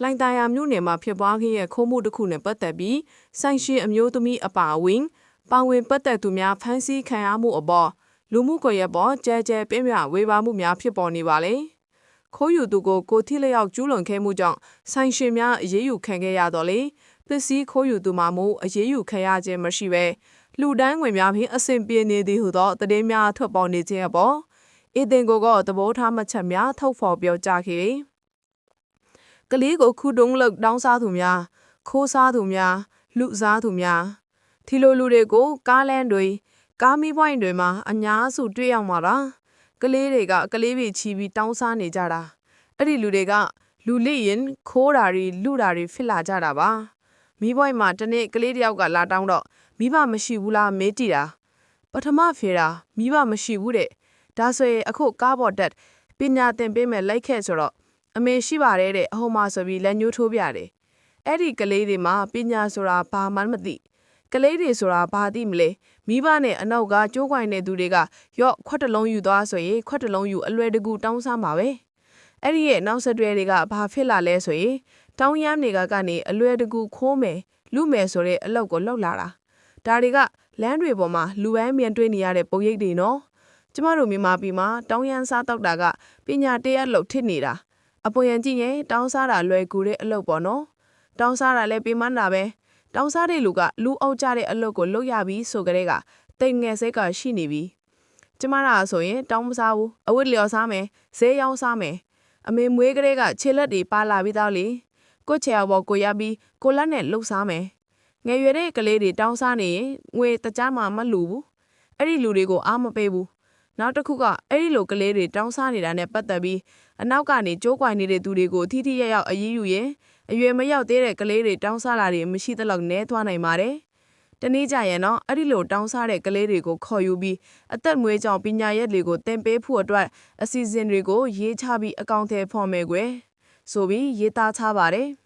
လှိုင်သာယာမြို့နယ်မှာဖြစ်ပွားခဲ့တဲ့ခိုးမှုတစ်ခုနဲ့ပတ်သက်ပြီးဆိုင်ရှင်အမျိုးသမီးအပါအဝင်ပါဝင်ပတ်သက်သူများဖမ်းဆီးခံရမှုအပေါ်လူမှုကွန်ရက်ပေါ်ကြဲကြဲပြင်းပြဝေဖန်မှုများဖြစ်ပေါ်နေပါလေခိုးယူသူကိုကိုထိလျောက်ကျူးလွန်ခဲ့မှုကြောင့်ဆိုင်ရှင်များအရေးယူခံခဲ့ရတော့လေပစ္စည်းခိုးယူသူမှမို့အရေးယူခံရခြင်းမရှိပဲလူတန်းငွေများဖြင့်အဆင်ပြေနေသည်ဟုသောသတင်းများထွက်ပေါ်နေခြင်းအပေါ်အီတင်ကိုကသဘောထားမှတ်ချက်များထုတ်ဖော်ပြောကြားခဲ့၏ ကလေးကိုခုတုံးလောက်တောင်းစားသူများခိုးစားသူများလူစားသူများဒီလိုလူတွေကိုကားလန်းတွေကားမီးပွိုင်းတွေမှာအများစုတွေ့ရောက်မှာလားကလေးတွေကကလေးတွေချီပြီးတောင်းစားနေကြတာအဲ့ဒီလူတွေကလူလိရင်ခိုးတာတွေလူတာတွေဖြစ်လာကြတာပါမီးပွိုင်းမှာတနေ့ကလေးတယောက်ကလာတောင်းတော့မိဘမရှိဘူးလားမေးကြည့်တာပထမဖေတာမိဘမရှိဘူးတဲ့ဒါဆိုရင်အခုကားပေါ်တက်ပညာသင်ပေးမယ်လိုက်ခဲ့ဆိုတော့ အမေရှိပါတယ်တဲ့အဟိုမှာဆိုပြီးလက်ညှိုးထိုးပြတယ်အဲ့ဒီကလေးတွေမှာပညာဆိုတာဘာမှမသိကလေးတွေဆိုတာဘာသိမလဲမိဘနဲ့အနောက်ကကြိုးကွိုင်တဲ့သူတွေကရော့ခွက်တလုံးယူသွားဆိုရင်ခွက်တလုံးယူအလွယ်တကူတောင်းစားမှာပဲအဲ့ဒီရဲ့နောက်ဆက်တွဲတွေကဘာဖြစ်လာလဲဆိုရင်တောင်းရမ်းတွေကကနေအလွယ်တကူခိုးမယ်လူမယ်ဆိုတဲ့အလုပ်ကိုလုပ်လာတာဒါတွေကလမ်းတွေပေါ်မှာလူပန်းမြင်တွေ့နေရတဲ့ပုံရိပ်တွေနော်ကျမတို့မြန်မာပြည်မှာတောင်းရမ်းစားတောက်တာကပညာတရားလှုပ်ထစ်နေတာ အပေါ်ရန်ကြည့်ရင်တောင်းစားတာလွယ်ကူတဲ့အလုပ်ပေါ့နော်တောင်းစားတာလည်းပေးမနာပဲတောင်းစားတဲ့လူကလူအုပ်ကြတဲ့အလုပ်ကိုလုပ်ရပြီဆိုကြတဲ့ကတိတ်ငယ်စိတ်ကရှိနေပြီကျမတို့ဆိုရင်တောင်းမစားဘူးအဝတ်လျော်စားမယ်ဈေးရောင်းစားမယ်အမေမွေးကလေးကခြေလက်တွေပါလာပြီးတော့လေကိုချေအဘောကိုရပြီးကိုလက်နဲ့လှုပ်စားမယ်ငယ်ရွယ်တဲ့ကလေးတွေတောင်းစားနေရင်ငွေတကြားမှမလူဘူးအဲ့ဒီလူတွေကိုအားမပေးဘူး နောက်တစ်ခုကအဲ့ဒီလိုကလေးတွေတောင်းစားနေတာနဲ့ပတ်သက်ပြီးအနောက်ကနေကြိုးကွိုင်နေတဲ့သူတွေကိုအထီးထီးရရောက်အရေးယူရင်အရွယ်မရောက်သေးတဲ့ကလေးတွေတောင်းစားလာတွေမရှိသလောက်နဲသွားနိုင်ပါတယ်။တနေ့ကျရင်တော့အဲ့ဒီလိုတောင်းစားတဲ့ကလေးတွေကိုခေါ်ယူပြီးအသက်မွေးကြောင်ပညာရက်တွေကိုသင်ပေးဖို့အတွက်အစီအစဉ်တွေကိုရေးချပြီးအကောင့်ထဲဖော်မယ်ကွယ်။ဆိုပြီးရေးသားထားပါတယ်။